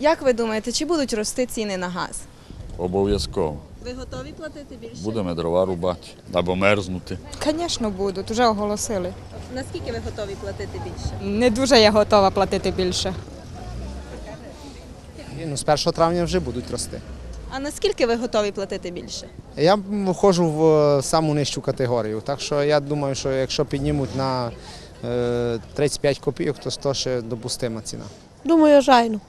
Як ви думаєте, чи будуть рости ціни на газ? Обов'язково. Ви готові платити більше? Будемо дрова рубати або мерзнути. Звісно, будуть, вже оголосили. Наскільки ви готові платити більше? Не дуже я готова платити більше. І, Ну, з 1 травня вже будуть рости. А наскільки ви готові платити більше? Я входжу в е, саму нижчу категорію, так що я думаю, що якщо піднімуть на е, 35 копійок, то 100 ще допустима ціна. Думаю, жайно.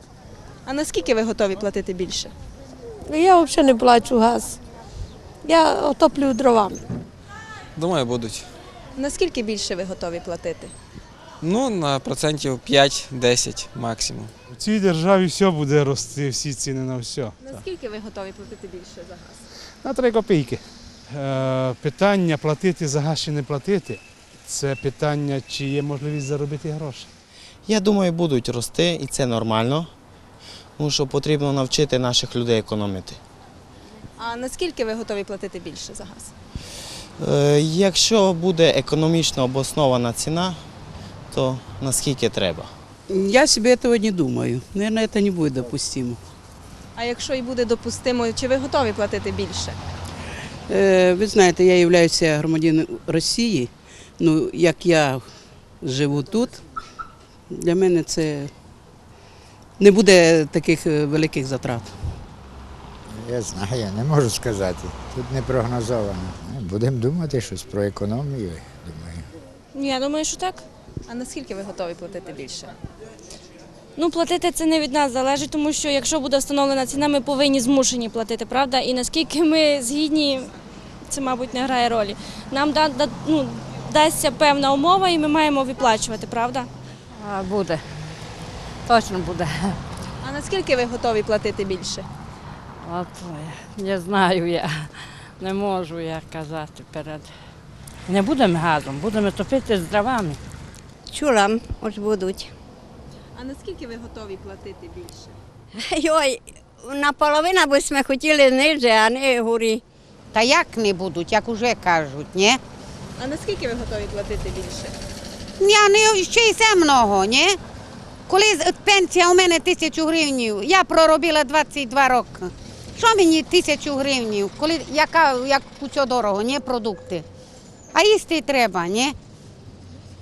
А наскільки ви готові платити більше? Я взагалі не плачу газ. Я отоплюю дровами. Думаю, будуть. Наскільки більше ви готові платити? Ну, на процентів 5-10 максимум. У цій державі все буде рости, всі ціни на все. Наскільки ви готові платити більше за газ? На 3 копійки. Е, питання платити за газ чи не платити це питання, чи є можливість заробити гроші. Я думаю, будуть рости і це нормально, тому що потрібно навчити наших людей економити. А наскільки ви готові платити більше за газ? Е, Якщо буде економічно обоснована ціна, то наскільки треба. Я себе этого не думаю. Наверное, это не будет допустимо. А якщо і буде допустимо, чи ви готові платити більше? Е, Ви знаєте, я являюся громадянином Росії. Ну, як я живу тут, для мене це не буде таких е, великих затрат. Я знаю, я не можу сказати. Тут не прогнозовано. Будемо думати щось про економію, думаю. Я думаю, що так. А наскільки ви готові платити більше? Ну, платити це не від нас залежить, тому що якщо буде встановлена ціна, ми повинні змушені платити, правда? І наскільки ми згідні, це, мабуть, не грає ролі. Нам да, да, ну, дасться певна умова, і ми маємо виплачувати, правда? А, буде. Точно буде. А наскільки ви готові платити більше? От не знаю я. Не можу я казати перед. Не будемо газом, будемо топити з дровами. Чула, ось будуть. А наскільки ви готові платити більше? Йой, наполовину би ми хотіли ниже, а не горі. Та як не будуть, як уже кажуть, ні? А наскільки ви готові платити більше? Я не ще й це много, ні? Коли пенсія у мене тисячу гривнів, я проробила 22 роки. Що мені тисячу гривнів, коли яка, як все дорого, ні, продукти. А їсти треба, ні?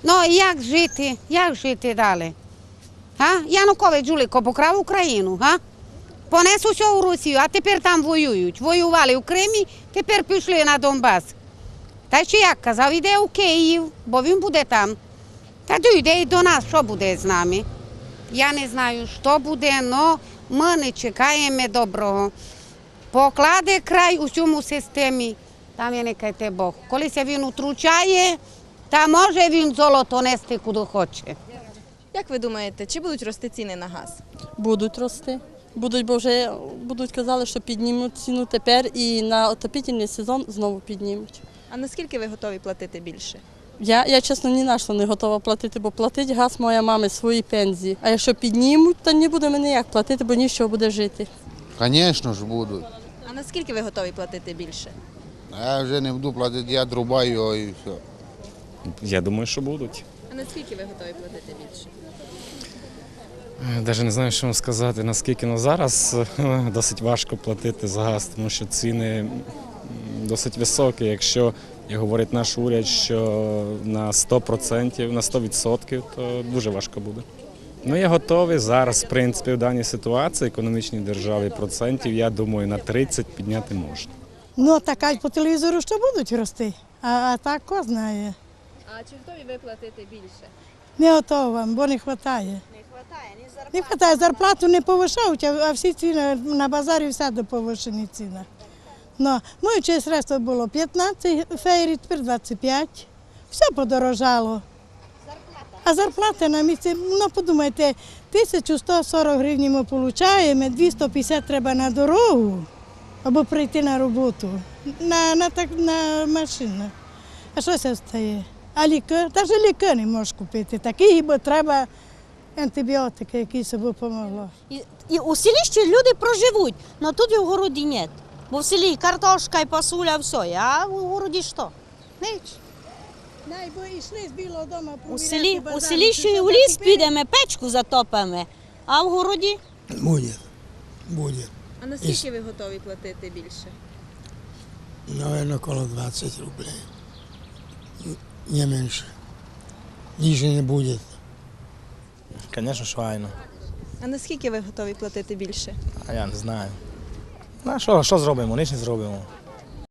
Ну як жити, як жити далі? Га? Янукович Жулико покрав Україну, га? Понес усе у Росію, а тепер там воюють. Воювали в Кримі, тепер пішли на Донбас. Та ще як казав, іде у Київ, бо він буде там. Та дійде і до нас, що буде з нами. Я не знаю, що буде, але ми не чекаємо доброго. Покладе край у цьому системі, там є нехай Бог. Коли се він утручає, та може він золото нести куди хоче. Як ви думаєте, чи будуть рости ціни на газ? Будуть рости. Будуть, бо вже будуть казали, що піднімуть ціну тепер і на отопительний сезон знову піднімуть. А наскільки ви готові платити більше? Я, я чесно ні на що не готова платити, бо платить газ моя мама свої пенсії. А якщо піднімуть, то не будемо ніяк платити, бо ні з чого буде жити. Звісно ж будуть. А наскільки ви готові платити більше? Я вже не буду платити, я друбаю його і все. Я думаю, що будуть. А наскільки ви готові платити більше? Навіть не знаю, що вам сказати, наскільки ну, зараз е, досить важко платити за газ, тому що ціни досить високі. Якщо, як говорить наш уряд, що на 100%, на 100%, то дуже важко буде. Ну, я готовий зараз, в принципі, в даній ситуації, економічній державі, процентів, я думаю, на 30 підняти можна. Ну, так кажуть по телевізору, що будуть рости. А, а так хто знає. А чи готові ви платити більше? Не готова, бо не вистачає. Не вистачає, ні зарплати. Не вистачає, зарплату не повишають, а а всі ціни на базарі все до повишені ціни. Ну, моє честь средство було 15 фейрі, тепер 25. Все подорожало. А зарплата на місці, ну подумайте, 1140 гривень ми отримуємо, 250 треба на дорогу або прийти на роботу, на, на, так, на машину. А що це стає? А ліки? Навіть ліки не можеш купити. Такі, бо треба антибіотики, які собі допомогло. І, і у селі ще люди проживуть, але тут в городі ні. Бо в селі картошка і пасуля, все, а в городі що? Ніч. Найбо йшли з білого дому У селі, у селі ще й у ліс підемо, печку затопимо, а в городі Будет. Будет. А наскільки ви готові платити більше? Наверное, около 20 рублей. Не меньше. Ниже не будет. Звісно, швайно. А наскільки ви готові платити більше? А я не знаю. А що, що зробимо? Ніч не зробимо.